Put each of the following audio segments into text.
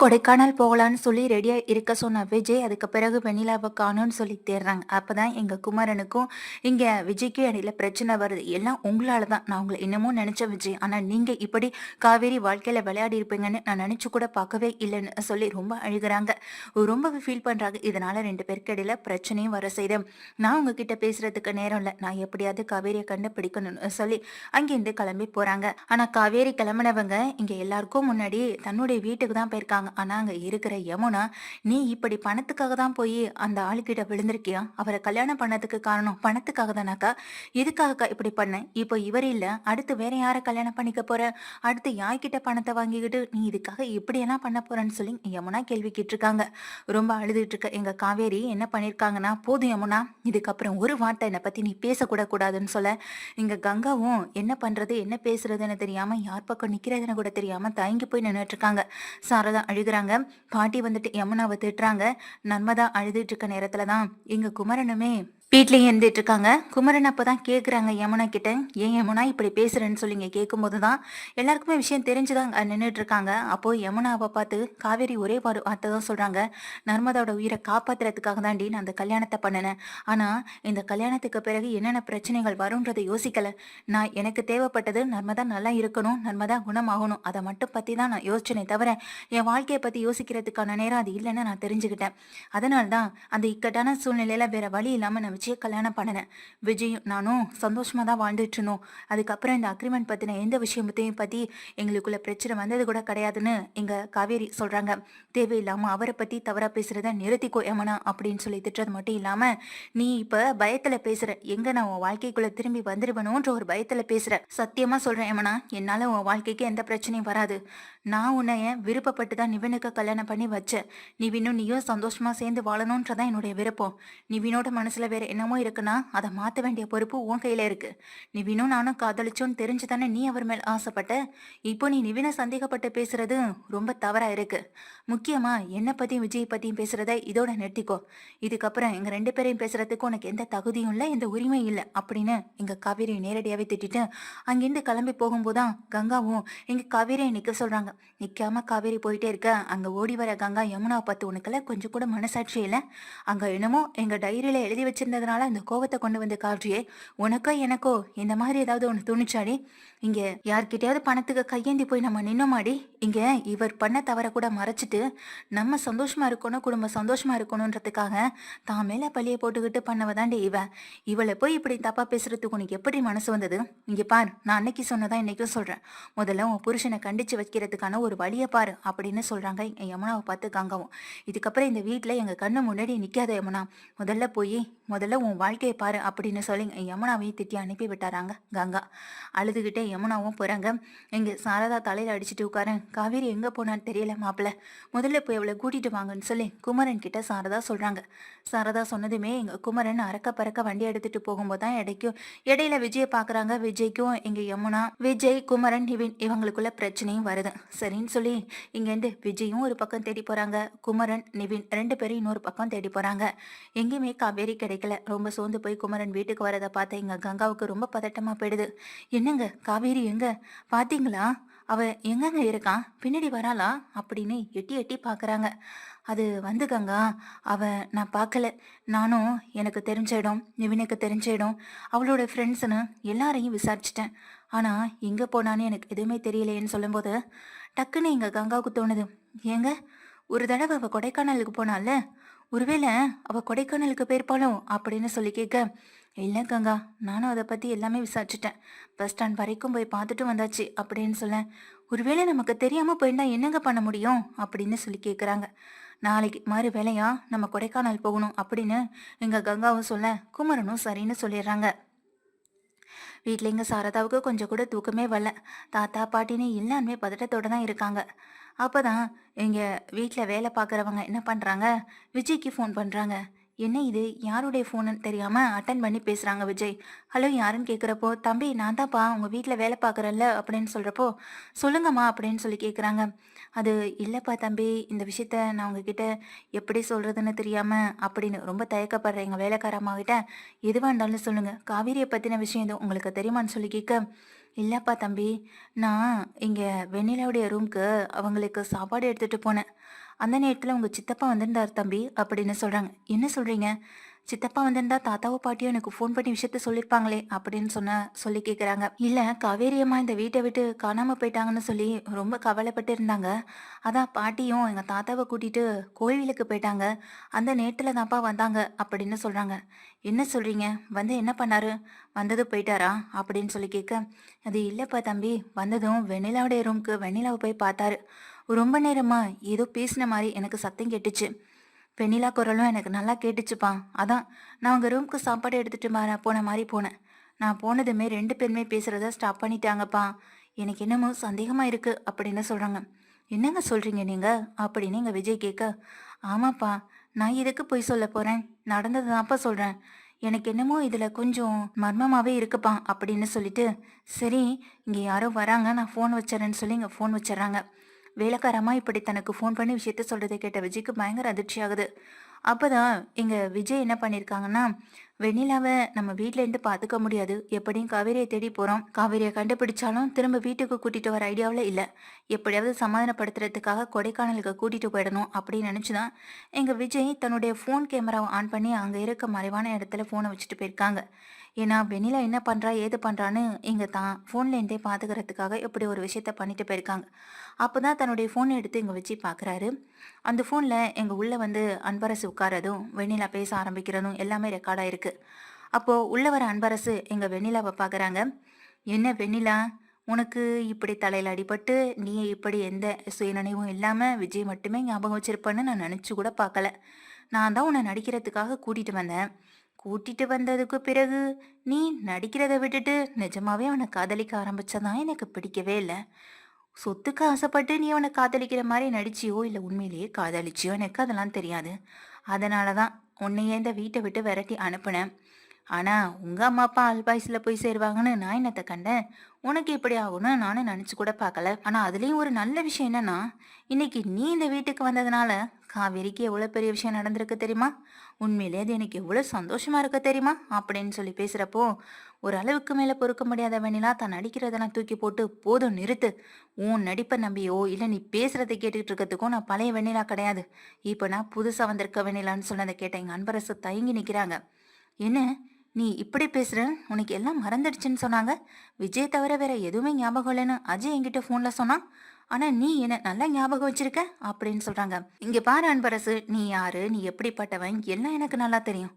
கொடைக்கானல் போகலான்னு சொல்லி ரெடியாக இருக்க சொன்ன விஜய் அதுக்கு பிறகு வெண்ணிலாவை காணும்னு சொல்லி தேடுறாங்க. அப்போ தான் எங்கள் குமரனுக்கும் இங்கே விஜய்க்கும் இடையில பிரச்சனை வருது. எல்லாம் உங்களால தான். நான் உங்களை இன்னமும் நினைச்ச விஜய். ஆனால் நீங்கள் இப்படி காவேரி வாழ்க்கையில் விளையாடி இருப்பீங்கன்னு நான் நினச்சி கூட பார்க்கவே இல்லைன்னு சொல்லி ரொம்ப அழுகிறாங்க. ரொம்ப ஃபீல் பண்ணுறாங்க இதனால் ரெண்டு பேருக்கு இடையில பிரச்சனையும் வர செய்து நான் உங்ககிட்ட பேசுறதுக்கு நேரம் இல்லை. நான் எப்படியாவது காவேரியை கண்டுபிடிக்கணும்னு சொல்லி அங்கேருந்து கிளம்பி போகிறாங்க ஆனால் காவேரி கிளம்பினவங்க இங்கே எல்லாருக்கும் முன்னாடி தன்னுடைய வீட்டுக்கு தான் போயிருக்காங்க. ஆனா அங்க இருக்கிற யமுனா நீ இப்படி பணத்துக்காக தான் போய் அந்த ஆளுக்கிட்ட விழுந்திருக்கியா? அவரை கல்யாணம் பண்ணதுக்கு காரணம் பணத்துக்காக தானாக்கா? எதுக்காகக்கா இப்படி பண்ண? இப்போ இவர் இல்ல அடுத்து வேற யாரை கல்யாணம் பண்ணிக்க போற? அடுத்து யார்கிட்ட பணத்தை வாங்கிக்கிட்டு நீ இதுக்காக இப்படியெல்லாம் பண்ண போறேன்னு சொல்லி யமுனா கேள்வி கேட்டிருக்காங்க. ரொம்ப அழுதுட்டு இருக்க எங்க காவேரி என்ன பண்ணிருக்காங்கன்னா போதும் யமுனா இதுக்கப்புறம் ஒரு வார்த்தை என்னை பத்தி நீ பேசக்கூட கூடாதுன்னு சொல்ல. இங்க கங்காவும் என்ன பண்றது என்ன பேசுறதுன்னு தெரியாம யார் பக்கம் நிக்கிறதுன்னு கூட தெரியாம தயங்கி போய் நின்னுட்டு இருக்காங்க. சாரதா அழுகிறாங்க. பாட்டி வந்துட்டு யமுனாவை திட்டுறாங்க. நன்மதா அழுதுட்டு இருக்க நேரத்துல தான் எங்க குமரனுமே வீட்லயே இருந்துட்டு இருக்காங்க குமரன் அப்பதான் கேக்குறாங்க யமுனா கிட்ட ஏன் யமுனா இப்படி பேசுறேன்னு சொல்லி இங்க கேட்கும்போது தான் எல்லாருக்குமே விஷயம் தெரிஞ்சுதான் நின்றுட்டு இருக்காங்க அப்போ யமுனாவை பார்த்து காவேரி ஒரே ஒரு வார்த்தை தான் சொல்றாங்க. நர்மதாவோட உயிரை காப்பாத்துறதுக்காக தாண்டி நான் அந்த கல்யாணத்தை பண்ணினேன். ஆனா இந்த கல்யாணத்துக்கு பிறகு என்னென்ன பிரச்சனைகள் வரும்ன்றதை யோசிக்கல. நான் எனக்கு தேவைப்பட்டது நர்மதா நல்லா இருக்கணும் நர்மதா குணமாகணும். அதை மட்டும் பத்தி தான் நான் யோசிச்சனே தவிர என் வாழ்க்கையை பத்தி யோசிக்கிறதுக்கான நேரம் அது இல்லைன்னு நான் தெரிஞ்சுக்கிட்டேன். அதனால தான் அந்த இக்கட்டான சூழ்நிலையில வேற வழி இல்லாம நான் விஜயை கல்யாணம் பண்ணினேன். விஜயும் நானும் சந்தோஷமா தான் வாழ்ந்துட்டு இருந்தோம். அதுக்கப்புறம் இந்த அக்ரிமெண்ட் பத்தின எந்த விஷயத்தையும் பத்தி எங்களுக்குள்ள பிரச்சனை வந்தது கூட கிடையாதுன்னு எங்க காவேரி சொல்றாங்க. தேவையில்லாம அவரை பத்தி தவறா பேசுறத நிறுத்திக்கோ எமனா அப்படின்னு சொல்லி திட்டுறது மட்டும் இல்லாம நீ இப்ப பயத்துல பேசுற. எங்க நான் உன் வாழ்க்கைக்குள்ள திரும்பி வந்துருவணும்ன்ற ஒரு பயத்துல பேசுற. சத்தியமா சொல்றேன் எமனா என்னால உன் வாழ்க்கைக்கு எந்த பிரச்சனையும் வராது. நான் உன்னைய விருப்பப்பட்டு தான் நிவினுக்கு கல்யாணம் பண்ணி வச்சேன். நிவினும் நீயும் சந்தோஷமா சேர்ந்து வாழணுன்றதான் என்னுடைய விருப்பம். நிவினோட மனசுல வேற என்னமோ இருக்குன்னா அதை மாத்த வேண்டிய பொறுப்பு உன் கையில இருக்கு. நிவினும் நானும் காதலிச்சோன்னு தெரிஞ்சு தானே நீ அவர் மேல் ஆசைப்பட்ட? இப்போ நீ நிவினை சந்தேகப்பட்டு பேசுறது ரொம்ப தவறா இருக்கு. முக்கியமா என்னை பத்தியும் விஜய் பத்தியும் பேசுறத இதோட நிறுத்திக்கோ. இதுக்கப்புறம் எங்க ரெண்டு பேரையும் பேசுறதுக்கு உனக்கு எந்த தகுதியும் இல்லை எந்த உரிமையும் இல்லை அப்படின்னு எங்க காவேரியை நேரடியாவே திட்டிட்டு அங்கிருந்து கிளம்பி போகும்போதான் கங்காவும் எங்க காவேரியை நிக்க சொல்றாங்க. நிக்காம காவேரி போயிட்டே இருக்க அங்க ஓடி வர கங்கா யமுனா பார்த்து உனக்கெல்லாம் கொஞ்சம் கூட மனசாட்சி இல்லை. அங்க என்னமோ எங்க டைரியில எழுதி வச்சிருந்ததுனால அந்த கோவத்தை கொண்டு வந்து காற்றியே உனக்கோ எனக்கோ இந்த மாதிரி ஏதாவது ஒன்று துணிச்சாடி? இங்க யார்கிட்டயாவது பணத்துக்கு கையேந்தி போய் நம்ம நின்னோமாடி? இங்க இவர் பண்ண தவற கூட மறைச்சிட்டு நம்ம சந்தோஷமா இருக்கணும் குடும்பம் சந்தோஷமா இருக்கணுன்றதுக்காக தான் மேல பழிய போட்டுக்கிட்டு பண்ணவதாண்டே இவ. இவளை போய் இப்படி தப்பா பேசுறதுக்கு உனக்கு எப்படி மனசு வந்தது? இங்க பார் நான் அன்னைக்கு சொன்னதான் இன்னைக்கும் சொல்றேன். முதல்ல உன் புருஷனை கண்டிச்சு வைக்கிறதுக்கான ஒரு வழியை பாரு அப்படின்னு சொல்றாங்க என் யமுனாவை பார்த்து கங்காவும். இதுக்கப்புறம் இந்த வீட்டுல எங்க கண்ணு முன்னாடி நிக்காத யமுனா. முதல்ல போய் முதல்ல உன் வாழ்க்கையை பாரு அப்படின்னு சொல்லி என் யமுனாவையும் திட்டி அனுப்பி விட்டாராங்க கங்கா. அழுதுகிட்டே யமுனாவும் போறாங்க. எங்க சாரதா தலையில அடிச்சுட்டு உட்கார. காவேரி எங்க போனான்னு தெரியல மாப்பிள்ள முதல்ல போய் அவளை கூட்டிட்டு வாங்கன்னு சொல்லி குமரன் கிட்ட சாரதா சொல்றாங்க. சாரதா சொன்னதுமே எங்க குமரன் அறக்க பறக்க வண்டி எடுத்துட்டு போகும்போது தான் இடைக்கும். இடையில விஜயை பாக்குறாங்க. விஜய்க்கும் எங்க யமுனா விஜய் குமரன் இவன் இவங்களுக்குள்ள பிரச்சனையும் வருது. சரின்னு சொல்லி இங்கேருந்து விஜயும் ஒரு பக்கம் தேடி போறாங்க. குமரன் நிவின் ரெண்டு பேரும் இன்னொரு பக்கம் தேடி போறாங்க. எங்கேயுமே காவேரி கிடைக்கல. ரொம்ப சோர்ந்து போய் குமரன் வீட்டுக்கு வரதை பார்த்த எங்க கங்காவுக்கு ரொம்ப பதட்டமா போயிடுது. என்னங்க காவேரி எங்க? பாத்தீங்களா? அவ எங்கங்க இருக்கான் பின்னாடி வராளா? அப்படின்னு எட்டி எட்டி பார்க்குறாங்க அது வந்து கங்கா அவ நான் பார்க்கல நானும் எனக்கு தெரிஞ்ச இடம் நிவினுக்கு தெரிஞ்ச இடம் அவளோட ஃப்ரெண்ட்ஸுன்னு எல்லாரையும் விசாரிச்சிட்டேன். ஆனா எங்க போனான்னு எனக்கு எதுவுமே தெரியலையேன்னு சொல்லும்போது டக்குன்னு எங்க கங்காவுக்கு தோணுது. ஏங்க ஒரு தடவை அவ கொடைக்கானலுக்கு போனால ஒருவேளை அவ கொடைக்கானலுக்கு போயிருப்பாளோ? அப்படின்னு சொல்லி கேட்க இல்லை கங்கா நானும் அதை பற்றி எல்லாமே விசாரிச்சிட்டேன். பஸ் ஸ்டாண்ட் வரைக்கும் போய் பார்த்துட்டு வந்தாச்சு அப்படின்னு சொல்ல ஒருவேளை நமக்கு தெரியாமல் போயிருந்தா என்னங்க பண்ண முடியும்? அப்படின்னு சொல்லி கேட்குறாங்க நாளைக்கு மாதிரி வேலையா? நம்ம கொடைக்கானல் போகணும் அப்படின்னு எங்கள் கங்காவும் சொல்ல குமரனும் சரின்னு சொல்லிடுறாங்க. வீட்டில் எங்கள் சாரதாவுக்கு கொஞ்சம் கூட தூக்கமே வரல. தாத்தா பாட்டின்னு எல்லாருமே பதட்டத்தோடு தான் இருக்காங்க. அப்போ தான் எங்கள் வீட்டில் வேலை பார்க்குறவங்க என்ன பண்ணுறாங்க விஜய்க்கு ஃபோன் பண்ணுறாங்க என்ன இது? யாருடைய ஃபோனுன்னு தெரியாமல் அட்டன் பண்ணி பேசுகிறாங்க விஜய். ஹலோ யாருன்னு கேட்குறப்போ தம்பி நான் தான்ப்பா உங்கள் வீட்டில் வேலை பார்க்குறேன்ல அப்படின்னு சொல்கிறப்போ சொல்லுங்கம்மா அப்படின்னு சொல்லி கேட்குறாங்க அது இல்லைப்பா தம்பி இந்த விஷயத்த நான் உங்ககிட்ட எப்படி சொல்கிறதுன்னு தெரியாமல் அப்படின்னு ரொம்ப தயக்கப்படுறேன் எங்கள் வேலைக்கார எதுவாக இருந்தாலும் சொல்லுங்கள் காவேரியை பற்றின விஷயம் எதுவும் உங்களுக்கு தெரியுமான்னு சொல்லி கேட்க இல்லைப்பா தம்பி நான் இங்கே வெண்ணிலாவுடைய ரூம்க்கு அவங்களுக்கு சாப்பாடு எடுத்துகிட்டு போனேன். அந்த நேரத்தில் உங்கள் சித்தப்பா வந்திருந்தார் தம்பி அப்படின்னு சொல்கிறாங்க என்ன சொல்கிறீங்க சித்தப்பா வந்திருந்தா தாத்தாவோ பாட்டியோ எனக்கு ஃபோன் பண்ணி விஷயத்த சொல்லியிருப்பாங்களே அப்படின்னு சொன்ன சொல்லி கேட்குறாங்க இல்லை காவேரி அம்மா இந்த வீட்டை விட்டு காணாமல் போயிட்டாங்கன்னு சொல்லி ரொம்ப கவலைப்பட்டு இருந்தாங்க. அதான் பாட்டியும் எங்கள் தாத்தாவை கூட்டிகிட்டு கோவிலுக்கு போயிட்டாங்க. அந்த நேரத்தில் தான்ப்பா வந்தாங்க அப்படின்னு சொல்கிறாங்க என்ன சொல்கிறீங்க வந்து என்ன பண்ணாரு? வந்தது போயிட்டாரா? அப்படின்னு சொல்லி கேட்க அது இல்லைப்பா தம்பி வந்ததும் வெண்ணிலாவுடைய ரூம்க்கு வெண்ணிலாவை போய் பார்த்தாரு. ரொம்ப நேரமா ஏதோ பேசின மாதிரி எனக்கு சத்தம் கேட்டுச்சு. வெண்ணிலா குரலும் எனக்கு நல்லா கேட்டுச்சுப்பா. அதான் நான் உங்கள் ரூம்க்கு சாப்பாடு எடுத்துகிட்டு வர போன மாதிரி போனேன். நான் போனதுமே ரெண்டு பேருமே பேசுகிறத ஸ்டாப் பண்ணிட்டாங்கப்பா. எனக்கு என்னமோ சந்தேகமாக இருக்குது அப்படின்னு சொல்கிறாங்க என்னங்க சொல்கிறீங்க நீங்கள் அப்படின்னு எங்கள் விஜய் கேட்க ஆமாப்பா நான் எதுக்கு போய் சொல்ல போகிறேன் நடந்தது தான்ப்பா சொல்கிறேன் எனக்கு என்னமோ இதில் கொஞ்சம் மர்மமாகவே இருக்குப்பா அப்படின்னு சொல்லிட்டு சரி இங்கே யாரோ வராங்க நான் ஃபோன் வச்சுறேன்னு சொல்லி இங்கே ஃபோன் வச்சிடறாங்க வேலைக்காரமா இப்படி தனக்கு ஃபோன் பண்ணி விஷயத்த சொல்றதை கேட்ட விஜய்க்கு பயங்கர அதிர்ச்சி ஆகுது அப்பதான் எங்க விஜய் என்ன பண்ணியிருக்காங்கன்னா வெண்ணிலாவை நம்ம வீட்ல இருந்து பார்த்துக்க முடியாது. எப்படியும் காவேரியை தேடி போறோம். காவேரியை கண்டுபிடிச்சாலும் திரும்ப வீட்டுக்கு கூட்டிட்டு வர ஐடியாவில் இல்லை. எப்படியாவது சமாதானப்படுத்துறதுக்காக கொடைக்கானலுக்கு கூட்டிட்டு போயிடணும் அப்படின்னு நினைச்சுதான் எங்க விஜய் தன்னுடைய ஃபோன் கேமராவை ஆன் பண்ணி அங்க இருக்க மறைவான இடத்துல ஃபோனை வச்சுட்டு போயிருக்காங்க. ஏன்னா வெண்ணிலா என்ன பண்ணுறா ஏது பண்ணுறான்னு இங்கே தான் ஃபோன்லேருந்தே பார்த்துக்கிறதுக்காக இப்படி ஒரு விஷயத்த பண்ணிட்டு போயிருக்காங்க. அப்போ தான் தன்னுடைய ஃபோனை எடுத்து இங்கே வச்சு பார்க்குறாரு அந்த ஃபோனில் எங்கள் உள்ளே வந்து அன்பரசு உட்காரதும் வெண்ணிலா பேச ஆரம்பிக்கிறதும் எல்லாமே ரெக்கார்டாக இருக்குது அப்போது உள்ளே வர அன்பரசு எங்கள் வெண்ணிலாவை பார்க்குறாங்க என்ன வெண்ணிலா உனக்கு இப்படி தலையில் அடிபட்டு நீ இப்படி எந்த சுயநினைவும் இல்லாமல் விஜய் மட்டுமே ஞாபகம் வச்சிருப்பேன்னு நான் நினச்சி கூட பார்க்கல நான் தான் உன்னை நடிக்கிறதுக்காக கூட்டிகிட்டு வந்தேன். கூட்டிட்டு வந்ததுக்கு பிறகு நீ நடிக்கிறத விட்டுட்டு நிஜமாவே அவனை காதலிக்க ஆரம்பிச்சதான் எனக்கு பிடிக்கவே இல்லை. சொத்துக்கு ஆசைப்பட்டு நீ அவனை காதலிக்கிற மாதிரி நடிச்சியோ இல்லை உண்மையிலேயே காதலிச்சியோ எனக்கு அதெல்லாம் தெரியாது. அதனால தான் உன்னையே இந்த வீட்டை விட்டு விரட்டி அனுப்புனேன். ஆனால் உங்கள் அம்மா அப்பா அல்பாய்ஸில் போய் சேருவாங்கன்னு நான் என்னத்தை கண்டேன்? உனக்கு இப்படி ஆகும்னு நானும் நினச்சி கூட பார்க்கல. ஆனால் அதுலேயும் ஒரு நல்ல விஷயம் என்னன்னா இன்னைக்கு நீ இந்த வீட்டுக்கு வந்ததுனால காவேரிக்கு எவ்வளோ பெரிய விஷயம் நடந்திருக்கு தெரியுமா? உண்மையிலே அது எனக்கு எவ்வளோ சந்தோஷமா இருக்க தெரியுமா? அப்படின்னு சொல்லி பேசுகிறப்போ ஒரு அளவுக்கு மேலே பொறுக்க முடியாத வேணிலா தான் நடிக்கிறதெல்லாம் தூக்கி போட்டு போதும் நிறுத்து. உன் நடிப்பை நம்பியோ இல்லை நீ பேசுறதை கேட்டுக்கிட்டு இருக்கிறதுக்கும் நான் பழைய வெண்ணிலா கிடையாது. இப்போ நான் புதுசாக வந்திருக்க வெண்ணிலான்னு சொன்னதை கேட்டேன் எங்கள் அன்பரசு தயங்கி நிற்கிறாங்க என்ன? நீ இப்படி பேசுற? உனக்கு எல்லாம் மறந்துடுச்சுன்னு சொன்னாங்க? விஜய் தவிர வேற எதுவுமே ஞாபகம் இல்லைன்னு அஜய் என்கிட்ட ஃபோனில் சொன்னான்? ஆனா நீ என்ன நல்லா ஞாபகம் வச்சிருக்க? அப்படின்னு சொல்றாங்க. இங்க பாரு அன்பரசு நீ யாரு? நீ எப்படிப்பட்டவன்? எல்லாம் எனக்கு நல்லா தெரியும்.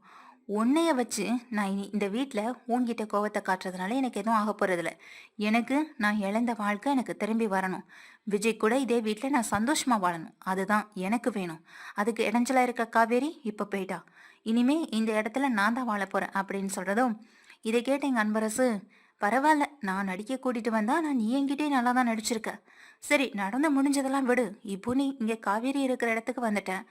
உன்னைய வச்சு நான் இனி இந்த வீட்டில் உன்கிட்ட கோவத்தை காட்டுறதுனால எனக்கு எதுவும் ஆக போறதில்ல. எனக்கு நான் இழந்த வாழ்க்கை எனக்கு திரும்பி வரணும். விஜய் கூட இதே வீட்டில் நான் சந்தோஷமா வாழணும். அதுதான் எனக்கு வேணும். அதுக்கு இடைஞ்சலா இருக்க காவேரி இப்போ போயிட்டா. இனிமே இந்த இடத்துல நான் தான் வாழ போறேன் அப்படின்னு சொல்றதும் இதை கேட்ட எங்க அன்பரசு பரவாயில்ல நான் நடிக்க கூட்டிட்டு வந்தா நான் நீ என்கிட்டே நல்லா தான் நடிச்சிருக்க. சரி நடந்து முடிஞ்சதெல்லாம் விடு. இப்போ நீ இங்கே காவேரி இருக்கிற இடத்துக்கு வந்துட்டேன்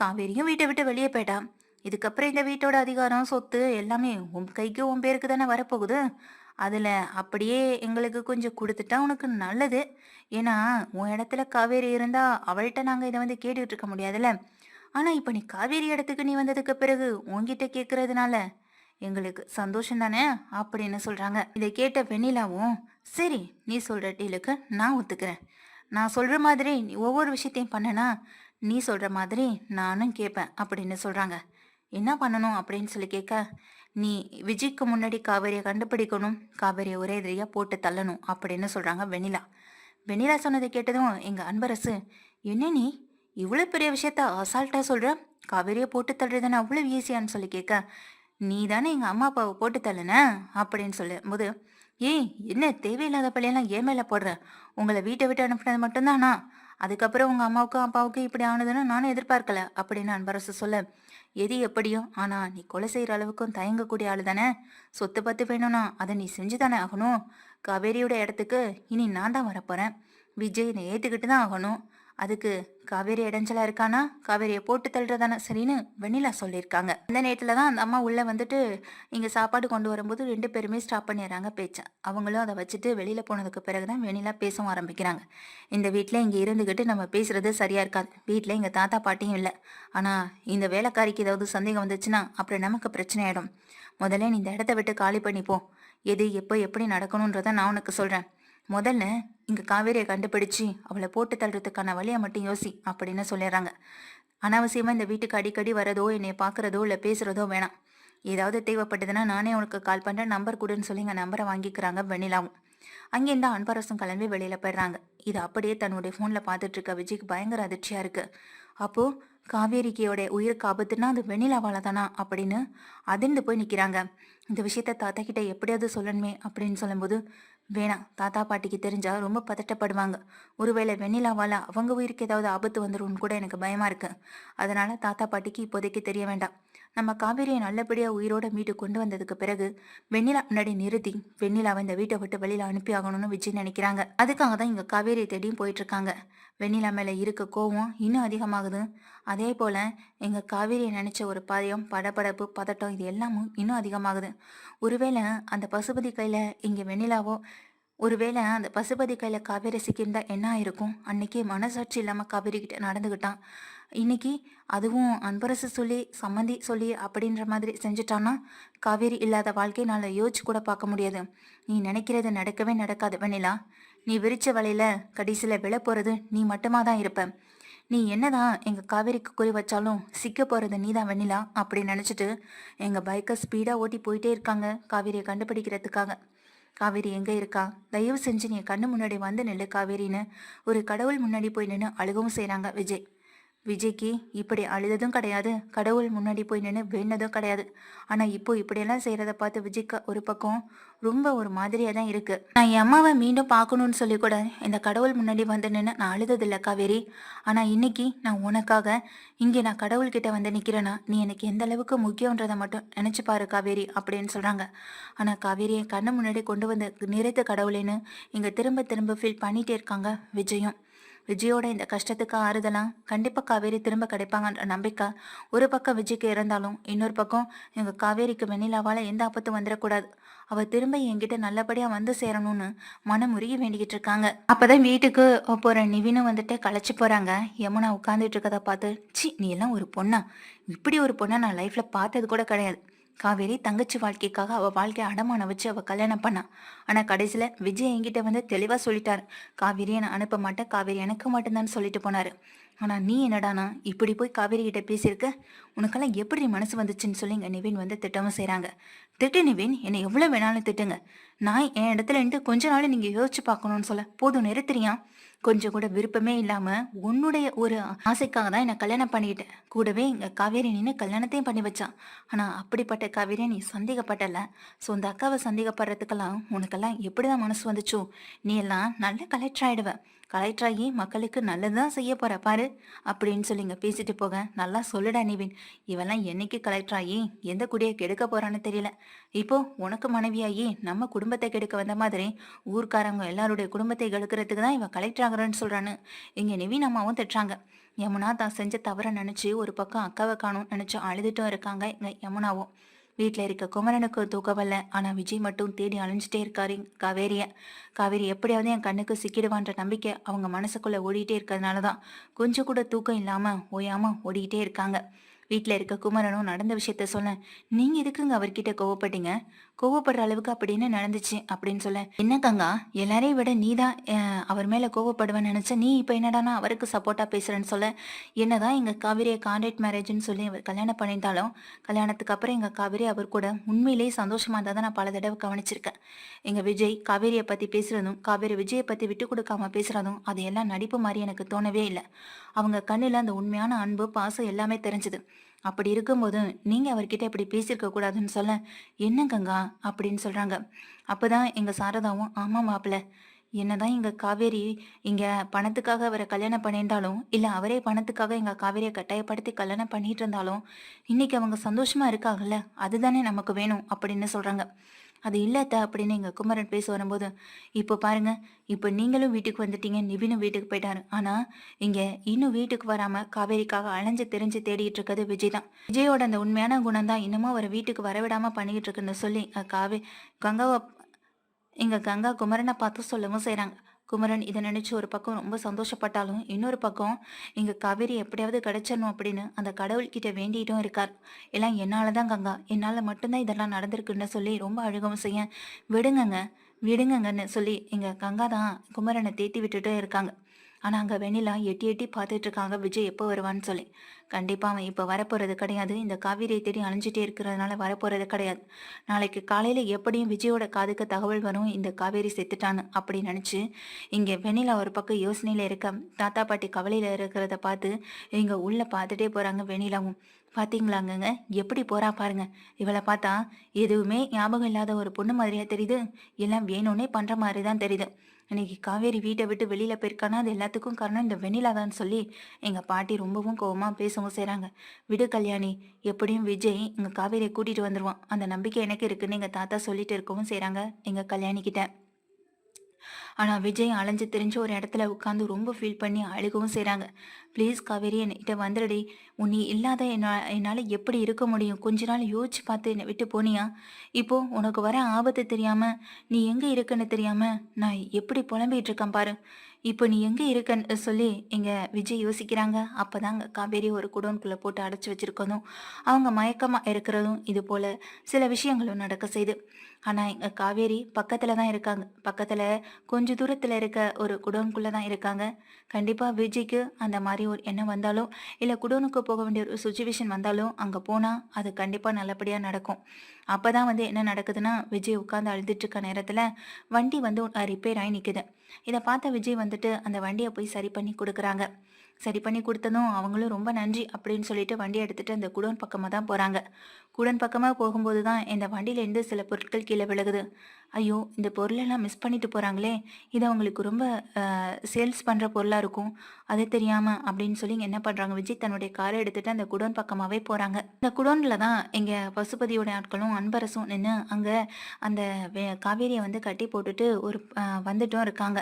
காவேரியும் வீட்டை விட்டு வெளியே போயிட்டான். இதுக்கப்புறம் இந்த வீட்டோட அதிகாரம் சொத்து எல்லாமே உன் கைக்கு உன் பேருக்கு தானே வரப்போகுது. அதில் அப்படியே எங்களுக்கு கொஞ்சம் கொடுத்துட்டா உனக்கு நல்லது. ஏன்னா உன் இடத்துல காவேரி இருந்தா அவள்கிட்ட நாங்கள் இதை வந்து கேட்டுக்கிட்டு இருக்க முடியாதுல்ல. ஆனால் இப்போ நீ காவேரி இடத்துக்கு நீ வந்ததுக்கு பிறகு உன்கிட்ட கேட்குறதுனால எங்களுக்கு சந்தோஷம் தானே அப்படின்னு சொல்கிறாங்க இதை கேட்ட வெண்ணிலாவும் சரி நீ சொல்கிற டீலுக்கு நான் ஒத்துக்கிறேன். நான் சொல்கிற மாதிரி நீ ஒவ்வொரு விஷயத்தையும் பண்ணனா நீ சொல்கிற மாதிரி நானும் கேட்பேன் அப்படின்னு சொல்கிறாங்க என்ன பண்ணணும்? அப்படின்னு சொல்லி கேட்க நீ விஜய்க்கு முன்னாடி காவேரியை கண்டுபிடிக்கணும் காவேரியை ஒரே எதிரியாக போட்டு தள்ளணும் அப்படின்னு சொல்கிறாங்க வெண்ணிலா. வெண்ணிலா சொன்னதை கேட்டதும் எங்கள் அன்பரசு என்ன நீ இவ்வளோ பெரிய விஷயத்த அசால்ட்டாக சொல்கிற காவேரியை போட்டு தள்ளுறதுன்னு அவ்வளோ ஈஸியான்னு சொல்லி கேட்க நீ தானே எங்கள் அம்மா அப்பாவை போட்டு தள்ளுன? அப்படின்னு சொல்லும்போது ஏய் என்ன தேவையில்லாத பள்ளியெல்லாம் ஏன் மேல போடுற? உங்களை வீட்டை விட்டு அனுப்புனது மட்டும்தானா? அதுக்கப்புறம் உங்கள் அம்மாவுக்கும் அப்பாவுக்கும் இப்படி ஆனதுன்னு நானும் எதிர்பார்க்கல அப்படின்னு அன்பரசு சொல்ல. எது எப்படியும் ஆனால் நீ கொலை செய்கிற அளவுக்கும் தயங்கக்கூடிய ஆள் தானே சொத்து பத்து வேணும்னா அதை நீ செஞ்சு தானே ஆகணும்? காவேரியோட இடத்துக்கு இனி நான் தான் வரப்போகிறேன் விஜய் என்னை ஏற்றுக்கிட்டு தான் ஆகணும். அதுக்கு காவேரி இடைஞ்சலா இருக்கானா? காவேரியை போட்டு தள்ளுறதானே? சரின்னு வெண்ணிலா சொல்லியிருக்காங்க. அந்த நேரத்தில் தான் அந்த அம்மா உள்ளே வந்துட்டு இங்கே சாப்பாடு கொண்டு வரும்போது ரெண்டு பேருமே ஸ்டாப் பண்ணிடுறாங்க பேச்சை. அவங்களும் அதை வச்சுட்டு வெளியில் போனதுக்கு பிறகு தான் வெண்ணிலா பேசவும் ஆரம்பிக்கிறாங்க. இந்த வீட்டில் இங்கே இருந்துக்கிட்டு நம்ம பேசுறது சரியா இருக்காது. வீட்டில் எங்கள் தாத்தா பாட்டியும் இல்லை. ஆனால் இந்த வேலைக்காரிக்கு ஏதாவது சந்தேகம் வந்துச்சுன்னா அப்புறம் நமக்கு பிரச்சனை ஆகிடும் முதல்ல நீ இந்த இடத்த விட்டு காலி பண்ணிப்போம் எது எப்போ எப்படி நடக்கணுன்றதை நான் உனக்கு சொல்கிறேன் முதல்ல இங்கே காவேரியை கண்டுபிடிச்சு அவளை போட்டு தள்ளுறதுக்கான வழியை மட்டும் யோசி அப்படின்னு சொல்லிடுறாங்க. அனாவசியமாக இந்த வீட்டுக்கு அடிக்கடி வரதோ என்னை பார்க்குறதோ இல்லை பேசுகிறதோ வேணாம். ஏதாவது தேவைப்பட்டதுன்னா நானே உனக்கு கால் பண்ணுறேன் நம்பர் கொடுன்னு சொல்லி எங்கள் நம்பரை வாங்கிக்கிறாங்க வெண்ணிலாவும். அங்கேருந்து அன்பரசும் கிளம்பி வெளியில் போயிடுறாங்க. இது அப்படியே தன்னுடைய ஃபோனில் பார்த்துட்டு இருக்க விஜய்க்கு பயங்கர அதிர்ச்சியாக இருக்குது அப்போது காவேரிக்கையோட உயிருக்கு ஆபத்துனா அது வெண்ணிலாவால தானா அப்படின்னு அதிர்ந்து போய் நிற்கிறாங்க இந்த விஷயத்த தாத்தா கிட்ட எப்படியாவது சொல்லணுமே அப்படின்னு சொல்லும்போது வேணாம் தாத்தா பாட்டிக்கு தெரிஞ்சா ரொம்ப பதட்டப்படுவாங்க. ஒருவேளை வெண்ணிலாவால அவங்க உயிருக்கு ஏதாவது ஆபத்து வந்துரும்னு கூட எனக்கு பயமா இருக்கு. அதனால தாத்தா பாட்டிக்கு இப்போதைக்கு தெரிய வேண்டாம். நம்ம காவேரியை நல்லபடியாக உயிரோட மீட்டு கொண்டு வந்ததுக்கு பிறகு வெண்ணிலா முன்னாடி நிறுத்தி வெண்ணிலாவை இந்த வீட்டை விட்டு வெளியில் அனுப்பி ஆகணும்னு விஜய் நினைக்கிறாங்க. அதுக்காக தான் இங்கே காவேரியை தேடியும் போயிட்டு இருக்காங்க. வெண்ணிலா மேலே இருக்க கோவம் இன்னும் அதிகமாகுது. அதே போல் எங்கள் காவேரியை நினச்ச ஒரு பயம் படபடப்பு பதட்டம் இது எல்லாமும் இன்னும் அதிகமாகுது. ஒருவேளை அந்த பசுபதி கையில் இங்கே வெண்ணிலாவோ ஒருவேளை அந்த பசுபதி கையில் காவேரி சிக்கியிருந்தா என்ன ஆயிருக்கும்? அன்னைக்கு மனசாட்சி இல்லாமல் காவேரி கிட்ட நடந்துக்கிட்டான் இன்னைக்கு அதுவும் அன்பரசு சொல்லி சம்மந்தி சொல்லி அப்படின்ற மாதிரி செஞ்சுட்டான்னா காவேரி இல்லாத வாழ்க்கையை நான் யோசிச்சு கூட பார்க்க முடியாது. நீ நினைக்கிறது நடக்கவே நடக்காது வெண்ணிலா. நீ விரிச்ச வலையில கடைசியில் விழ போகிறது நீ மட்டுமா தான் இருப்ப. நீ என்னதான் எங்கள் காவேரிக்கு குறி வச்சாலும் சிக்க போகிறது நீ தான் வெண்ணிலா அப்படி நினச்சிட்டு எங்கள் பைக்கை ஸ்பீடாக ஓட்டி போயிட்டே இருக்காங்க காவேரியை கண்டுபிடிக்கிறதுக்காக. காவேரி எங்கே இருக்கா? தயவு செஞ்சு நீ கண்ணு முன்னாடி வந்து நெல்லு காவேரின்னு ஒரு கடவுள் முன்னாடி போய் நின்று அழுகவும் செய்கிறாங்க விஜய். விஜய்க்கு இப்படி அழுததும் கிடையாது. கடவுள் முன்னாடி போய் நின்று வேணதும் கிடையாது. ஆனால் இப்போ இப்படியெல்லாம் செய்கிறத பார்த்து விஜய்க்கு ஒரு பக்கம் ரொம்ப ஒரு மாதிரியாக தான் இருக்குது நான் என் அம்மாவை மீண்டும் பார்க்கணுன்னு சொல்லி கூட இந்த கடவுள் முன்னாடி வந்து நின்று நான் அழுததில்லை காவேரி. ஆனால் இன்னைக்கு நான் உனக்காக இங்கே நான் கடவுள்கிட்ட வந்து நிற்கிறேன்னா நீ எனக்கு எந்த அளவுக்கு முக்கியன்றதை மட்டும் நினச்சி பாரு காவேரி அப்படின்னு சொல்கிறாங்க ஆனால் காவேரியை கண்ணு முன்னாடி கொண்டு வந்து நிறைத்த கடவுளேன்னு இங்கே திரும்ப திரும்ப ஃபீல் பண்ணிகிட்டே இருக்காங்க விஜயும். விஜயோட இந்த கஷ்டத்துக்கு ஆறுதலாம் கண்டிப்பாக காவேரி திரும்ப கிடைப்பாங்கன்ற நம்பிக்கை ஒரு பக்கம் விஜய்க்கு இருந்தாலும் இன்னொரு பக்கம் எங்கள் காவேரிக்கு வெண்ணிலாவால் எந்த ஆபத்தும் வந்துடக்கூடாது. அவள் திரும்ப என்கிட்ட நல்லபடியாக வந்து சேரணும்னு மனம் உருகி வேண்டிக்கிட்டு இருக்காங்க. அப்போதான் வீட்டுக்கு போகிற நிவினும் வந்துட்டு களைச்சி போகிறாங்க யமுனா உட்காந்துட்டு இருக்கதை பார்த்து சி நீ எல்லாம் ஒரு பொண்ணா? இப்படி ஒரு பொண்ணை நான் லைஃப்பில் பார்த்தது கூட கிடையாது. காவேரி தங்கச்சி வாழ்க்கைக்காக அவள் வாழ்க்கையை அடமானம் வச்சு அவள் கல்யாணம் பண்ணா. ஆனால் கடைசியில் விஜய் என்கிட்ட வந்து தெளிவாக சொல்லிட்டார். காவேரியை நான் அனுப்ப மாட்டேன். காவேரி எனக்கு மட்டும்தான் சொல்லிட்டு போனார். ஆனால் நீ என்னடானா இப்படி போய் காவேரி கிட்ட பேசியிருக்க? உனக்கெல்லாம் எப்படி மனசு வந்துச்சுன்னு சொல்லி இங்கே நிவின் வந்து திட்டமும் செய்கிறாங்க திட்டு நிவின் என்னை எவ்வளோ வேணாலும் திட்டுங்க. நான் என் இடத்துல இருந்து கொஞ்ச நாள் நீங்கள் யோசிச்சு பார்க்கணும்னு சொல்ல. போதும் நிறுத்துறியா? கொஞ்சம் கூட விருப்பமே இல்லாமல் உன்னுடைய ஒரு ஆசைக்காக தான் என்னை கல்யாணம் பண்ணிக்கிட்டேன் கூடவே எங்கள் காவேரி நின்று கல்யாணத்தையும் பண்ணி வச்சான். ஆனால் அப்படிப்பட்ட காவேரியை நீ சந்தேகப்பட்டல ஸோ அந்த அக்காவை சந்தேகப்படுறதுக்கெல்லாம் உனக்கெல்லாம் எப்படி தான் மனசு வந்துச்சோ? நீ எல்லாம் நல்ல கலெக்டர் ஆயிடுவேன் கலெக்டராகி மக்களுக்கு நல்லதுதான் செய்ய போற பாரு. அப்படின்னு சொல்லிங்க பேசிட்டு போக நல்லா சொல்லுடா நிவின். இவெல்லாம் என்னைக்கு கலெக்டர் ஆகி எந்த குடியை கெடுக்க போறான்னு தெரியல. இப்போ உனக்கு மனைவியாகி நம்ம குடும்பத்தை கெடுக்க வந்த மாதிரி ஊர்க்காரங்க எல்லாருடைய குடும்பத்தை கெடுக்கிறதுக்கு தான் இவன் கலெக்டர் ஆகிறான்னு சொல்றான்னு. இங்கே நிவின் அம்மாவும் திட்டுறாங்க. யமுனா தான் செஞ்ச தவறை நினச்சி ஒரு பக்கம் அக்காவை காணும் நினைச்சு அழுதுட்டும் இருக்காங்க இங்க யமுனாவும். வீட்டில் இருக்க குமரனுக்கு தூக்கம் வரல ஆனால் விஜய் மட்டும் தேடி அழிஞ்சிட்டே இருக்காரு காவேரியை. காவேரி எப்படியாவது என் கண்ணுக்கு சிக்கிடுவான்ற நம்பிக்கை அவங்க மனசுக்குள்ளே ஓடிட்டே இருக்கிறதுனால தான் கொஞ்சம் கூட தூக்கம் இல்லாமல் ஓயாமல் ஓடிக்கிட்டே இருக்காங்க. வீட்டில் இருக்க குமரனும் நடந்த விஷயத்த சொல்ல நீங்கள் எதுக்குங்க அவர்கிட்ட கோவப்பட்டீங்க? கோவப்படுற அளவுக்கு அப்படின்னு நடந்துச்சு அப்படின்னு சொல்ல. என்ன கங்கா? எல்லாரையும் விட நீ தான் அவர் மேலே கோவப்படுவேன்னு நினைச்ச நீ இப்போ என்னடானா அவருக்கு சப்போர்ட்டா பேசுகிறேன்னு சொல்ல. என்னதான் எங்கள் காவிரியை கான்ட்ராக்ட் மேரேஜ்னு சொல்லி அவர் கல்யாணம் பண்ணியிருந்தாலும் கல்யாணத்துக்கு அப்புறம் எங்கள் காவிரி அவர் கூட உண்மையிலேயே சந்தோஷமாக இருந்தால் தான் நான் பல தடவை கவனிச்சிருக்கேன். எங்கள் விஜய் காவேரியை பற்றி பேசுகிறதும் காவேரி விஜயை பற்றி விட்டு கொடுக்காம பேசுகிறதும் அது எல்லாம் நடிப்பு மாதிரி எனக்கு தோணவே இல்லை. அவங்க கண்ணில் அந்த உண்மையான அன்பு பாசம் எல்லாமே தெரிஞ்சுது. அப்படி இருக்கும்போது நீங்கள் அவர்கிட்ட இப்படி பேசியிருக்க கூடாதுன்னு சொல்ல என்ன கங்கா? அப்படின்னு சொல்கிறாங்க அப்போதான் எங்கள் சாரதாவும் ஆமாம் மாப்பிள்ள என்னதான் எங்கள் காவேரி இங்கே பணத்துக்காக அவரை கல்யாணம் பண்ணியிருந்தாலும் இல்லை அவரே பணத்துக்காக எங்கள் காவேரியை கட்டாயப்படுத்தி கல்யாணம் பண்ணிட்டு இருந்தாலும் இன்னைக்கு அவங்க சந்தோஷமாக இருக்காங்கல்ல அதுதானே நமக்கு வேணும் அப்படின்னு சொல்கிறாங்க அது இல்லாத அப்படின்னு எங்கள் குமரன் பேச வரும்போது இப்போ பாருங்க இப்போ நீங்களும் வீட்டுக்கு வந்துட்டீங்க நிவினும் வீட்டுக்கு போயிட்டாரு. ஆனால் இங்கே இன்னும் வீட்டுக்கு வராமல் காவேரிக்காக அலைஞ்சு தெரிஞ்சு தேடிட்டு இருக்கிறது விஜய் தான். விஜயோட அந்த உண்மையான குணம் தான் இன்னமும் அவரை வீட்டுக்கு வரவிடாமல் பண்ணிக்கிட்டு இருக்குன்னு சொல்லி காவே கங்காவை இங்கே கங்கா குமரனை பார்த்து சொல்லவும் செய்கிறாங்க குமரன் இதை நினைச்சு ஒரு பக்கம் ரொம்ப சந்தோஷப்பட்டாலும் இன்னொரு பக்கம் இங்க காவேரி எப்படியாவது கிடைச்சிடணும் அப்படின்னு அந்த கடவுள்கிட்ட வேண்டிட்டும் இருக்கார். எல்லாம் என்னால தான் கங்கா. என்னால மட்டும்தான் இதெல்லாம் நடந்திருக்குன்னு சொல்லி ரொம்ப அழுகவும் செய்ய விடுங்கங்க விடுங்கங்கன்னு சொல்லி எங்க கங்கா தான் குமரனை தேத்தி விட்டுட்டு இருக்காங்க. ஆனால் அங்கே வெண்ணிலா எட்டி எட்டி பார்த்துட்டு இருக்காங்க. விஜய் எப்போ வருவான்னு சொல்லி. கண்டிப்பாக அவன் இப்போ வரப்போகிறது கிடையாது. இந்த காவிரியை தேடி அழிஞ்சிட்டே இருக்கிறதுனால வரப்போகிறது கிடையாது. நாளைக்கு காலையில் எப்படியும் விஜயோட காதுக்கு தகவல் வரும். இந்த காவேரி செத்துட்டான்னு அப்படி நினச்சி இங்கே வெண்ணிலா ஒரு பக்கம் யோசனையில் இருக்க தாத்தா பாட்டி கவலையில் இருக்கிறத பார்த்து இங்கே உள்ளே பார்த்துட்டே போகிறாங்க வெண்ணிலாவும். பாத்தீங்களாங்கங்க எப்படி போறா பாருங்க. இவளை பார்த்தா எதுவுமே ஞாபகம் இல்லாத ஒரு பொண்ணு மாதிரியா தெரியுது. எல்லாம் வேணும்னே பண்ற மாதிரி தான் தெரியுது. இன்னைக்கு காவேரி வீட்டை விட்டு வெளியில போயிருக்கானா? அது எல்லாத்துக்கும் காரணம் இந்த வெண்ணிலா தான் சொல்லி எங்க பாட்டி ரொம்பவும் கோவமா பேசவும் செய்கிறாங்க விடு கல்யாணி எப்படியும் விஜய் எங்கள் காவேரியை கூட்டிட்டு வந்துருவான். அந்த நம்பிக்கை எனக்கு இருக்குன்னு எங்க தாத்தா சொல்லிட்டு இருக்கவும் செய்கிறாங்க எங்க கல்யாணி கிட்ட ஆனால் விஜய் அலைஞ்சு தெரிஞ்ச ஒரு இடத்துல உட்காந்து ரொம்ப ஃபீல் பண்ணி அழுகவும் செய்கிறாங்க ப்ளீஸ் காவேரி என்கிட்ட வந்துடுடி உன்னை இல்லாத என்ன என்னால் எப்படி இருக்க முடியும்? கொஞ்ச நாள் யோசிச்சு பார்த்து என்னை விட்டு போனியா? இப்போ உனக்கு வர ஆபத்து தெரியாமல் நீ எங்கே இருக்குன்னு தெரியாமல் நான் எப்படி புலம்பிகிட்டு இருக்கேன் பாரு. இப்போ நீ எங்கே இருக்கன்னு சொல்லி எங்கள் விஜய் யோசிக்கிறாங்க. அப்போ தாங்க காவேரி ஒரு குடோன்குள்ளே போட்டு அடைச்சி வச்சிருக்கதும் அவங்க மயக்கமாக இருக்கிறதும் இது போல் சில விஷயங்களும் நடக்க செய்யுது ஆனால் எங்கள் காவேரி பக்கத்தில் தான் இருக்காங்க. பக்கத்தில் கொஞ்ச தூரத்தில் இருக்க ஒரு குடோனுக்குள்ளே தான் இருக்காங்க. கண்டிப்பாக விஜய்க்கு அந்த மாதிரி ஒரு எண்ணம் வந்தாலும் இல்லை குடோனுக்கு போக வேண்டிய ஒரு சுச்சுவேஷன் வந்தாலும் அங்கே போனால் அது கண்டிப்பாக நல்லபடியாக நடக்கும். அப்போ தான் வந்து என்ன நடக்குதுன்னா விஜய் உட்காந்து அழுதுட்டு இருக்க நேரத்தில் வண்டி வந்து ரிப்பேர் ஆகி நிற்குது இதை பார்த்த விஜய் வந்துட்டு அந்த வண்டியை போய் சரி பண்ணி கொடுக்குறாங்க. சரி பண்ணி கொடுத்ததும் அவங்களும் ரொம்ப நன்றி அப்படின்னு சொல்லிட்டு வண்டியை எடுத்துட்டு அந்த குடோன் பக்கமாக தான் போகிறாங்க குடோன் பக்கமாக போகும்போது தான் இந்த வண்டியிலேருந்து சில பொருட்கள் கீழே விழுகுது. ஐயோ இந்த பொருளெல்லாம் மிஸ் பண்ணிட்டு போகிறாங்களே இது அவங்களுக்கு ரொம்ப சேல்ஸ் பண்ணுற பொருளாக இருக்கும். அது தெரியாமல் அப்படின்னு சொல்லி என்ன பண்ணுறாங்க விஜய் தன்னுடைய காரை எடுத்துகிட்டு அந்த குடோன் பக்கமாகவே போகிறாங்க இந்த குடோனில் தான் எங்கள் பசுபதியோட ஆட்களும் அன்பரசும் நின்று அங்கே அந்த வே- காவேரியை வந்து கட்டி போட்டுட்டு ஒரு வந்துட்டும் இருக்காங்க.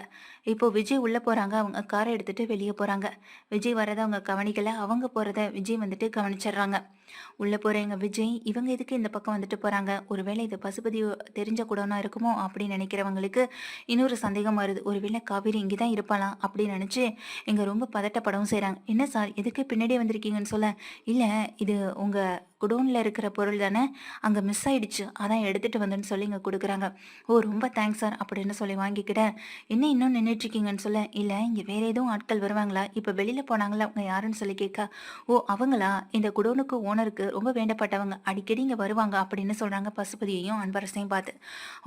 இப்போ விஜய் உள்ளே போகிறாங்க அவங்க காரை எடுத்துகிட்டு வெளியே போகிறாங்க விஜய் வரதை அவங்க கவனிக்கல. அவங்க போகிறத விஜய் வந்துட்டு கவனிச்சிடுறாங்க. உள்ளே போகிற எங்கள் விஜய் இவங்க எதுக்கு இந்த பக்கம் வந்துட்டு போகிறாங்க ஒருவேளை இது பசுபதி தெரிஞ்ச கூடனா இருக்குமோ அப்படின்னு நினைக்கிறவங்களுக்கு இன்னொரு சந்தேகம் வருது. ஒருவேளை காவேரி இங்கே தான் இருப்பாளாம் அப்படின்னு நினச்சி இங்கே ரொம்ப பதட்டப்படவும் செய்கிறாங்க என்ன சார் எதுக்கு பின்னாடியே வந்திருக்கீங்கன்னு சொல்ல? இல்லை இது உங்கள் குடோனில் இருக்கிற பொருள் தானே? அங்கே மிஸ் ஆயிடுச்சு. அதான் எடுத்துகிட்டு வந்தேன்னு சொல்லி இங்கே கொடுக்குறாங்க. ஓ ரொம்ப தேங்க்ஸ் சார் அப்படின்னு சொல்லி வாங்கிக்கிட்டேன் என்ன இன்னும் நின்றுட்டுருக்கீங்கன்னு சொல்ல? இல்லை இங்கே வேற எதுவும் ஆட்கள் வருவாங்களா? இப்போ வெளியில் போனாங்களா? அவங்க யாருன்னு சொல்லி கேட்க. ஓ அவங்களா? இந்த குடோனுக்கு ஓனர் ஓனருக்கு ரொம்ப வேண்டப்பட்டவங்க. அடிக்கடி இங்கே வருவாங்க அப்படின்னு சொல்கிறாங்க பசுபதியையும் அன்பரசையும் பார்த்து.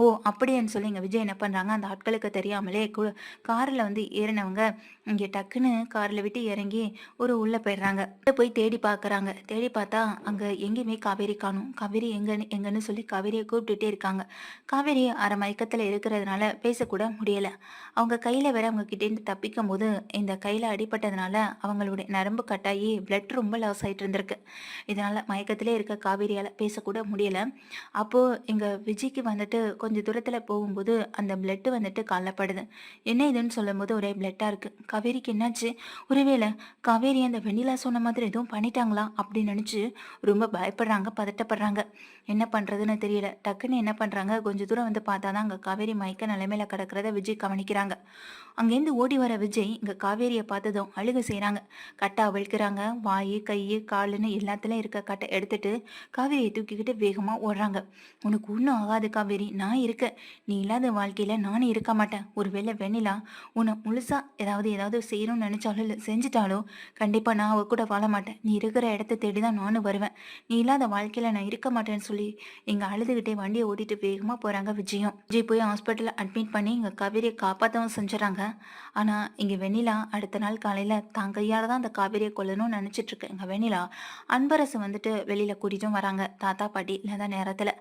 ஓ அப்படின்னு சொல்லி இங்கே விஜய் என்ன பண்ணுறாங்க அந்த ஆட்களுக்கு தெரியாமலே கு காரில் வந்து ஏறினவங்க இங்கே டக்குன்னு காரில் விட்டு இறங்கி ஒரு உள்ளே போயிடுறாங்க. போய் தேடி பார்க்குறாங்க. தேடி பார்த்தா அங்கே எங்கேயுமே காவேரி காணும். காவேரி எங்கன்னு எங்கன்னு சொல்லி காவேரியை கூப்பிட்டுட்டே இருக்காங்க. காவேரி அரை மயக்கத்தில் இருக்கிறதுனால பேசக்கூட முடியலை. அவங்க கையில் வேற அவங்க கிட்டேருந்து தப்பிக்கும் போது இந்த கையில் அடிபட்டதுனால அவங்களுடைய நரம்பு கட்டாயி பிளட் ரொம்ப லாஸ் ஆயிட்டு இருந்திருக்கு. இதனால மயக்கத்திலே இருக்க காவேரியால் பேசக்கூட முடியலை. அப்போது எங்கள் விஜய்க்கு வந்துட்டு கொஞ்சம் தூரத்தில் போகும்போது அந்த பிளட்டு வந்துட்டு காலப்படுது என்ன இதுன்னு சொல்லும்போது ஒரே பிளட்டாக இருக்குது காவேரிக்கு என்னாச்சு? ஒருவேளை காவேரி அந்த வெண்ணிலா சொன்ன மாதிரி எதுவும் பண்ணிட்டாங்களா? அப்படின்னு நினச்சி ரொம்ப பயப்படுறாங்க பதட்டப்படுறாங்க. என்ன பண்ணுறதுன்னு தெரியல. டக்குன்னு என்ன பண்ணுறாங்க கொஞ்சம் தூரம் வந்து பார்த்தா தான் அங்கே காவேரி மயக்க நிலைமையில கிடக்கிறத விஜய் கவனிக்கிறாங்க. அங்கேருந்து ஓடி வர விஜய் இங்கே காவேரியை பார்த்ததும் அழுக செய்கிறாங்க கட்டை அவிழ்க்கிறாங்க வாய் கை காலுன்னு எல்லாத்துலேயும் இருக்க கட்டை எடுத்துட்டு காவேரியை தூக்கிக்கிட்டு வேகமாக ஓடுறாங்க. உனக்கு ஒன்றும் ஆகாது காவேரி. நான் இருக்கேன். நீ இல்லாத வாழ்க்கையில் நானும் இருக்க மாட்டேன். ஒருவேளை வெண்ணிலா உன்னை முழுசாக ஏதாவது ஏதாவது செய்யணும்னு நினச்சாலும் இல்லை செஞ்சுட்டாலோ கண்டிப்பாக நான் அவ கூட வாழ மாட்டேன். நீ இருக்கிற இடத்த தேடி தான் நானும் வருவேன். நீ இல்லாத வாழ்க்கையில் நான் இருக்க மாட்டேன்னு சொல்லி இங்கே அழுதுகிட்டே வண்டியை ஓட்டிட்டு வேகமாக போகிறாங்க விஜயும். விஜய் போய் ஹாஸ்பிட்டலில் அட்மிட் பண்ணி இங்கே காவேரியை காப்பாற்றவும் செஞ்சுறாங்க. ஆனால் இங்கே வெண்ணிலா அடுத்த நாள் காலையில் தான் கையால் தான் அந்த காவேரியை கொல்லணும்னு நினச்சிட்டு இருக்கு. எங்கள் வெண்ணிலா அன்பரசு வந்துட்டு வெளியில் கூட்டிட்டும் வராங்க. தாத்தா பாட்டி இல்லாத நேரத்தில்.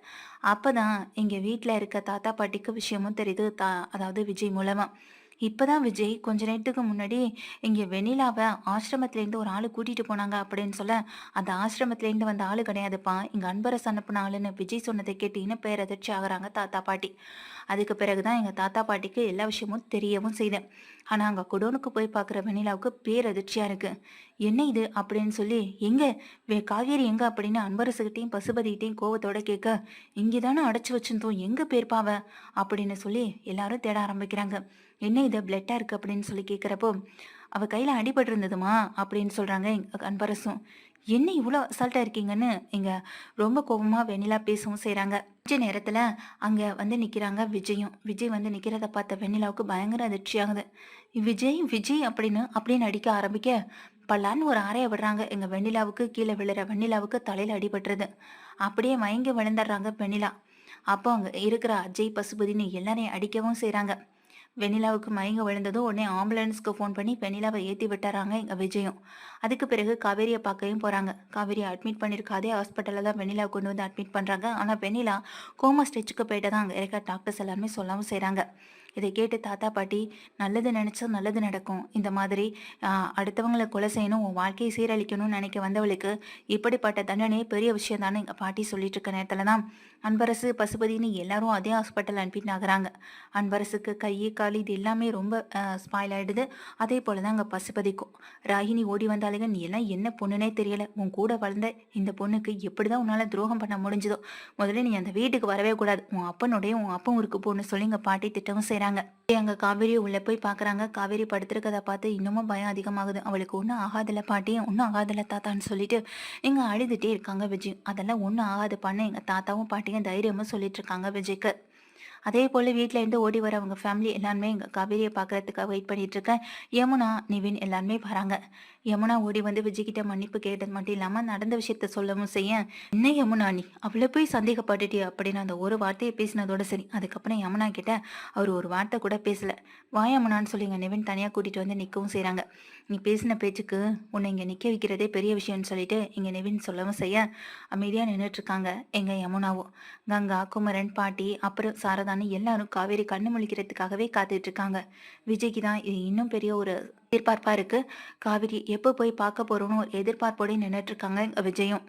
அப்போ தான் இங்கே வீட்டில் இருக்க தாத்தா பாட்டிக்கு விஷயமும் தெரியுது. தா அதாவது விஜய் மூலமாக இப்பதான் விஜய் கொஞ்ச நேரத்துக்கு முன்னாடி இங்கே வெண்ணிலாவை ஆசிரமத்துலேருந்து ஒரு ஆள் கூட்டிகிட்டு போனாங்க அப்படின்னு சொல்ல அந்த ஆசிரமத்துலேருந்து வந்த ஆள் கிடையாதுப்பா. இங்கே அன்பரசு அனுப்புன ஆளுன்னு விஜய் சொன்னதை கேட்டு இன்னும் பேரதிர்ச்சி ஆகுறாங்க தாத்தா பாட்டி. அதுக்கு பிறகு தான் எங்கள் தாத்தா பாட்டிக்கு எல்லா விஷயமும் தெரியவும் செய்தேன். ஆனால் அங்கே குடோனுக்கு போய் பார்க்குற வெண்ணிலாவுக்கு பேரதிர்ச்சியாக இருக்கு. என்ன இது அப்படின்னு சொல்லி எங்கே? வே காவேரி எங்கே அப்படின்னு அன்பரசுகிட்டையும் பசுபதிகிட்டையும் கோவத்தோட கேட்க இங்கே தானே அடைச்சி வச்சிருந்தோம். எங்கே பேர்ப்பாவ அப்படின்னு சொல்லி எல்லாரும் தேட ஆரம்பிக்கிறாங்க. என்ன இது? பிளட்டாக இருக்குது அப்படின்னு சொல்லி கேட்குறப்போ அவள் கையில் அடிபட்டு இருந்ததுமா அப்படின்னு சொல்கிறாங்க எங்கள் அன்பரசும். என்ன இவ்வளோ அசால்ட்டாக இருக்கீங்கன்னு? இங்கே ரொம்ப கோபமாக வெண்ணிலா பேசவும் செய்கிறாங்க கொஞ்ச நேரத்தில் அங்கே வந்து நிற்கிறாங்க விஜயும். விஜய் வந்து நிற்கிறத பார்த்த வெண்ணிலாவுக்கு பயங்கர அதிர்ச்சி ஆகுது விஜய் விஜய் அப்படின்னு அப்படின்னு அடிக்க ஆரம்பிக்க பல்லான்னு ஒரு ஆரைய விடுறாங்க. எங்கள் வெண்ணிலாவுக்கு கீழே விழுற வெண்ணிலாவுக்கு தலையில் அடிபட்டுருது. அப்படியே மயங்கி விழுந்துடுறாங்க வெண்ணிலா. அப்போ அங்கே இருக்கிற அஜய் பசுபதினு எல்லாரையும் அடிக்கவும் செய்கிறாங்க வெண்ணிலாவுக்கு மயங்க விழுந்ததும் உடனே ஆம்புலன்ஸ்க்கு ஃபோன் பண்ணி வெண்ணிலாவை ஏற்றி விட்டுறாங்க எங்கள் விஜயும். அதுக்கு பிறகு காவேரியை பார்க்கவும் போகிறாங்க காவேரியை அட்மிட் பண்ணியிருக்க அதே ஹாஸ்பிட்டலில் தான் வெண்ணிலாவை கொண்டு வந்து அட்மிட் பண்ணுறாங்க ஆனால் வெண்ணிலா கோமா ஸ்டெச்சுக்கு போயிட்டு தான் அங்கே இருக்க டாக்டர்ஸ் எல்லாருமே சொல்லவும் செய்கிறாங்க இதை கேட்டு தாத்தா பாட்டி நல்லது நினச்சா நல்லது நடக்கும். இந்த மாதிரி அடுத்தவங்களை கொலை செய்யணும் உன் வாழ்க்கையை சீரழிக்கணும்னு நினைக்க வந்தவளுக்கு இப்படிப்பட்ட தண்டனை பெரிய விஷயம் தானே எங்கள் பாட்டி சொல்லிட்டு இருக்க நேரத்தில் தான் அன்பரசு பசுபதினு எல்லாரும் அதே ஹாஸ்பிட்டல் அனுப்பிட்டு ஆகுறாங்க. அன்பரசுக்கு கை கால் இது எல்லாமே ரொம்ப ஸ்பாயில் ஆயிடுது. அதே போல தான் அங்கே பசுபதிக்கும். ராகினி ஓடி வந்தாலுங்க நீ எல்லாம் என்ன பொண்ணுனே தெரியல. உன் கூட வளர்ந்த இந்த பொண்ணுக்கு எப்படி தான் உன்னால் துரோகம் பண்ண முடிஞ்சதோ? முதல்ல நீ அந்த வீட்டுக்கு வரவே கூடாது. உன் அப்பனுடைய உன் அப்பன் ஊருக்கு போன்னு சொல்லி எங்கள் பாட்டி திட்டமும் செய்கிறாங்க அங்கே காவேரி உள்ளே போய் பார்க்குறாங்க. காவேரி படுத்திருக்கதை பார்த்து இன்னமும் பயம் அதிகமாகுது. அவளுக்கு ஒன்றும் ஆகாதில்ல பாட்டி. ஒன்றும் ஆகாதில்ல தாத்தான்னு சொல்லிட்டு இங்கே அழுதுகிட்டே இருக்காங்க விஜய். அதெல்லாம் ஒன்றும் ஆகாது பண்ண. எங்கள் தாத்தாவும் பாட்டியும் தைரியமும் சொல்லிட்டு இருக்காங்க விஜய்க்கு. அதே போல் வீட்டில் இருந்து ஓடி வர அவங்க ஃபேமிலி எல்லாருமே எங்கள் காவேரியை பார்க்கறதுக்காக வெயிட் பண்ணிட்டு இருக்கேன். யமுனா நிவின் எல்லாருமே வராங்க. யமுனா ஓடி வந்து விஜய்கிட்ட மன்னிப்பு கேட்டது மட்டும் இல்லாமல் நடந்த விஷயத்த சொல்லவும் செய்ய என்ன யமுனா நீ? அவ்வளோ போய் சந்தேகப்பட்டுட்டியே அப்படின்னு அந்த ஒரு வார்த்தையை பேசினதோட சரி. அதுக்கப்புறம் யமுனா கிட்ட அவர் ஒரு வார்த்தை கூட பேசல. வாயமுனான்னு சொல்லி எங்கள் நிவின் தனியாக கூட்டிகிட்டு வந்து நிற்கவும் செய்கிறாங்க நீ பேசின பேச்சுக்கு உன்னை இங்கே நிற்க வைக்கிறதே பெரிய விஷயம்னு சொல்லிட்டு இங்கே நிவின் சொல்லவும் செய்ய அமைதியாக நின்றுட்டு இருக்காங்க எங்கள் யமுனாவும். கங்கா குமரன் பாட்டி அப்புறம் சாரதான்னு எல்லாரும் காவேரி கண்ணு முழிக்கிறதுக்காகவே காத்துட்டு இருக்காங்க விஜய்க்கு தான் இது இன்னும் பெரிய ஒரு எதிர்பார்ப்பா இருக்கு. காவேரி எப்போ போய் பார்க்க போறோம்னு ஒரு எதிர்பார்ப்போடய நின்றுட்டு இருக்காங்க விஜயும்.